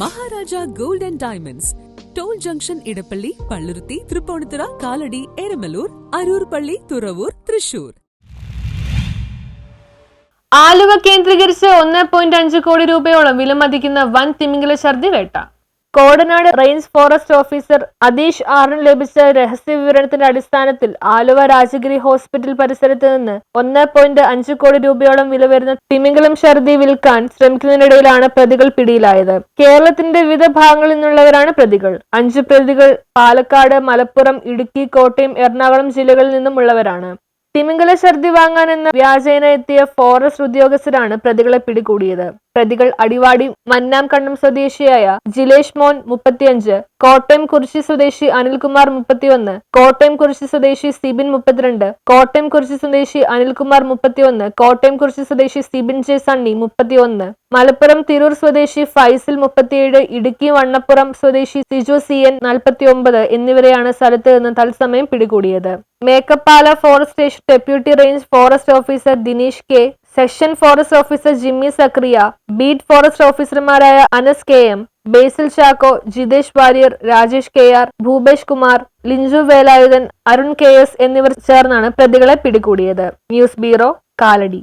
Maharaja gold and diamonds. Toll junction Edappally Palluruthy Tripunithura Kalady Eramalloor Aroor പള്ളി തുറവൂർ തൃശൂർ. ആലുവ കേന്ദ്രീകരിച്ച് ഒന്ന് point അഞ്ച് കോടി രൂപയോളം വിലമതിക്കുന്ന വൻ തിമിംഗല ഛർദി വേട്ട. Kodanad range forest officer Atheesh ആറിന് ലഭിച്ച രഹസ്യ വിവരണത്തിന്റെ അടിസ്ഥാനത്തിൽ ആലുവ രാജഗിരി ഹോസ്പിറ്റൽ പരിസരത്ത് നിന്ന് ഒന്ന് പോയിന്റ് അഞ്ച് കോടി രൂപയോളം വില വരുന്ന തിമിംഗലം ഛർദി വിൽക്കാൻ ശ്രമിക്കുന്നതിനിടയിലാണ് പ്രതികൾ പിടിയിലായത്. കേരളത്തിന്റെ വിവിധ ഭാഗങ്ങളിൽ നിന്നുള്ളവരാണ് പ്രതികൾ. അഞ്ച് പ്രതികൾ പാലക്കാട് മലപ്പുറം ഇടുക്കി കോട്ടയം എറണാകുളം ജില്ലകളിൽ നിന്നുമുള്ളവരാണ് തിമിംഗല ഛർദി വാങ്ങാനെന്ന വ്യാജേന എത്തിയ ഫോറസ്റ്റ് ഉദ്യോഗസ്ഥരാണ് പ്രതികളെ പിടികൂടിയത്. പ്രതികൾ അടിവാടി മന്നാം കണ്ണം സ്വദേശിയായ ജിലേഷ് മോൻ മുപ്പത്തിയഞ്ച് കോട്ടയം കുറിശി സ്വദേശി അനിൽകുമാർ മുപ്പത്തിയൊന്ന് കോട്ടയം കുറിശി സ്വദേശി സിബിൻ മുപ്പത്തിരണ്ട് കോട്ടയം കുറിശി സ്വദേശി അനിൽകുമാർ മുപ്പത്തിയൊന്ന് കോട്ടയം കുറിശി സ്വദേശി സിബിൻ ജെ സണ്ണി മുപ്പത്തിയൊന്ന് മലപ്പുറം തിരൂർ സ്വദേശി ഫൈസൽ മുപ്പത്തിയേഴ് ഇടുക്കി വണ്ണപ്പുറം സ്വദേശി സിജു സി എൻ നാൽപ്പത്തിയൊമ്പത് എന്നിവരെയാണ് സ്ഥലത്ത് നിന്ന് തത്സമയം പിടികൂടിയത്. Mekkappala forest station deputy range forest officer Dinesh K section forest officer Jimmy Sakriya beat forest ഓഫീസർമാരായ Anas K M Basil Chacko Jithesh Warrier Rajesh K R Bhupesh Kumar Linju Velayudhan Arun K S എന്നിവർ ചേർന്നാണ് പ്രതികളെ പിടികൂടിയത്. News bureau Kalady.